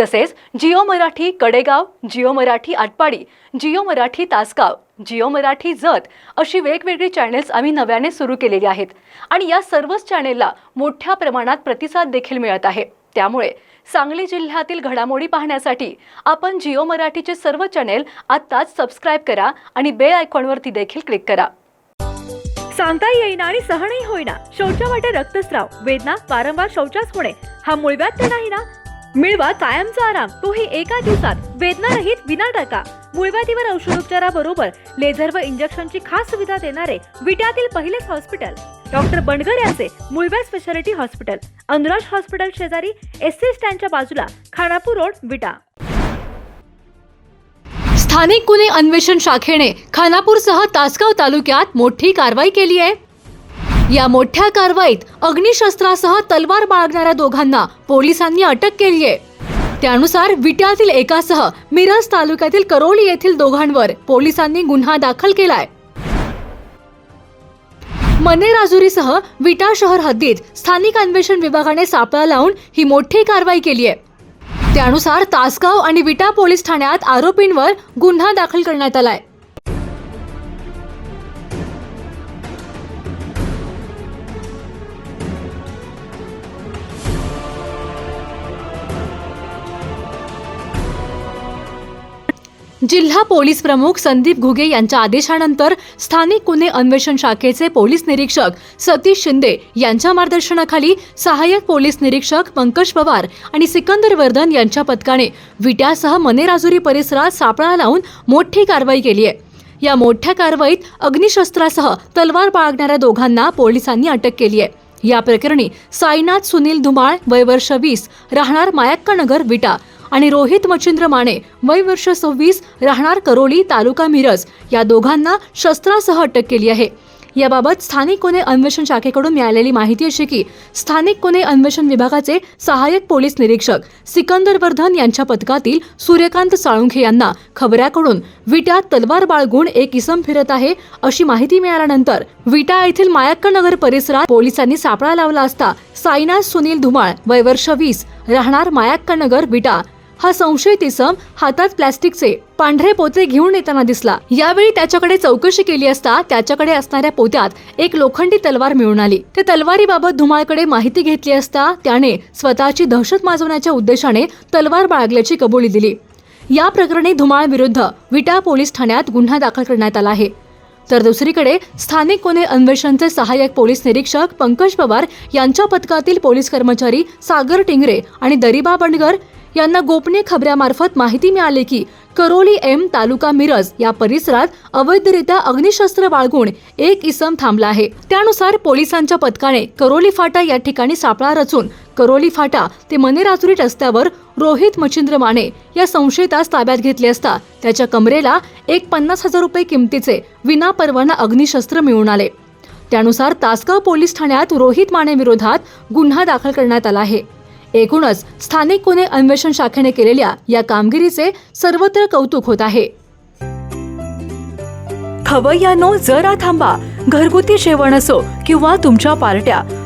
तसेच जिओ मराठी कडेगाव जिओ मराठी आटपाडी जिओ मराठी तासगाव जिओ मराठी जत अशी वेगवेगळी चॅनेल्स आम्ही नव्याने सुरू केलेली आहेत. आणि या सर्वच चॅनेलला मोठ्या प्रमाणात प्रतिसाद देखील मिळत आहे. त्यामुळे सांगली जिल्ह्यातील घडामोडी पाहण्यासाठी आपण जिओ मराठीचे सर्व चॅनेल आत्ताच सबस्क्राईब करा आणि बेल आयकॉनवरती देखील क्लिक करा. सांगता येईना आणि सहनही होईना. शौचा वाटे रक्तस्राव वेदना वारंवार शौचास होणे हा मुळव्यात तर नाही ना? मिळवा कायमचा आराम. तोही एका दिवसात. वेदनारहित विना टाका मूळव्याधीवर औषधोपचाराबरोबर लेझर व इंजेक्शनची खास सुविधा देणारे विट्यातील पहिलेच हॉस्पिटल. डॉक्टर बंडगर यांचे मुळव्या स्पेशालिटी हॉस्पिटल. अनुराज हॉस्पिटल शेजारी एस सी स्टँडच्या बाजूला खानापूर रोड विटा. स्थानिक गुन्हे अन्वेषण शाखेने खानापूरसह तासगाव तालुक्यात मोठी कारवाई केली आहे. या मोठ्या कारवाईत अग्निशस्त्रासह तलवार बाळगणाऱ्या दोघांना पोलिसांनी अटक केली आहे. त्यानुसार विट्यातील एकासह मिरज तालुक्यातील करोली येथील दोघांवर पोलिसांनी गुन्हा दाखल केलाय. मनेराजुरीसह विटा शहर हद्दीत स्थानिक अन्वेषण विभागाने सापळा लावून ही मोठी कारवाई केली आहे. त्यानुसार तासगाव आणि विटा पोलीस ठाण्यात आरोपींवर गुन्हा दाखल करण्यात आलाय. जिल्हा पोलीस प्रमुख संदीप घुगे यांच्या आदेशानंतर स्थानिक गुन्हे अन्वेषण शाखेचे पोलीस निरीक्षक सतीश शिंदे यांच्या मार्गदर्शनाखाली सहाय्यक पोलीस निरीक्षक पंकज पवार आणि सिकंदर वर्धन यांच्या पथकाने विट्यासह मनेराजुरी परिसरात सापळा लावून मोठी कारवाई केली आहे. या मोठ्या कारवाईत अग्निशस्त्रासह तलवार बाळगणाऱ्या दोघांना पोलिसांनी अटक केली आहे. या प्रकरणी साईनाथ सुनील धुमाळ वय वर्ष वीस राहणार मायक्कानगर विटा. आणि रोहित मच्छिंद्र माने वय वर्ष सव्वीस राहणार करोली तालुका मिरज. या दोघांना शस्त्रासह अटक केली आहे. याबाबत स्थानिक गुन्हे अन्वेषण शाखेकडून मिळालेली माहिती अशी की स्थानिक गुन्हे अन्वेषण विभागाचे सहाय्यक पोलीस निरीक्षक सिकंदर वर्धन यांच्या पथकातील सूर्यकांत साळुंखे यांना खबऱ्याकडून विटा तलवार बाळगून एक इसम फिरत आहे अशी माहिती मिळाल्यानंतर विटा येथील मायक्कनगर परिसरात पोलिसांनी सापळा लावला असता साईनाथ सुनील धुमाळ वय वर्ष वीस राहणार मायक्कनगर विटा हा संशयित इसम हातात प्लॅस्टिकचे पांढरे पोते घेऊन येताना दिसला. यावेळी त्याच्याकडे चौकशी केली असता त्याच्याकडे असणाऱ्या पोत्यात एक लोखंडी तलवार मिळून आली. त्या तलवारीबाबत धुमाळकडे माहिती घेतली असता त्याने स्वतःची दहशत माजवण्याच्या उद्देशाने तलवार बाळगल्याची कबुली दिली. या प्रकरणी धुमाळ विरुद्ध विटा पोलीस ठाण्यात गुन्हा दाखल करण्यात आला आहे. तर दुसरीकडे स्थानिक गुन्हे अन्वेषणचे सहाय्यक पोलीस निरीक्षक पंकज पवार यांच्या पथकातील पोलीस कर्मचारी सागर टिंगरे आणि दरिबा बंडगर यांना गोपनीय खबऱ्यामार्फत माहिती मिळाली की करोली एम तालुका मिरज या परिसरात अवैधरित्या अग्निशस्त्र बाळगून एक इसम थांबला आहे. त्यानुसार पोलिसांच्या पथकाने करोली फाटा या ठिकाणी सापळा रचून करोली फाटा ते मनेराजुरी रस्त्यावर रोहित मच्छिंद्र माने या संशयितास ताब्यात घेतले असता त्याच्या कमरेला एक पन्नास हजार रुपये किमतीचे विनापरवाना अग्निशस्त्र मिळून आले. त्यानुसार तासगाव पोलीस ठाण्यात रोहित माने विरोधात गुन्हा दाखल करण्यात आला आहे. एकूणच स्थानिक गुन्हे अन्वेषण शाखेने केलेल्या या कामगिरीचे सर्वत्र कौतुक होत आहे. खवय्यानो जरा थांबा. घरगुती जेवण असो किंवा तुमच्या पार्ट्या.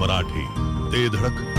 मराठी. ते धडक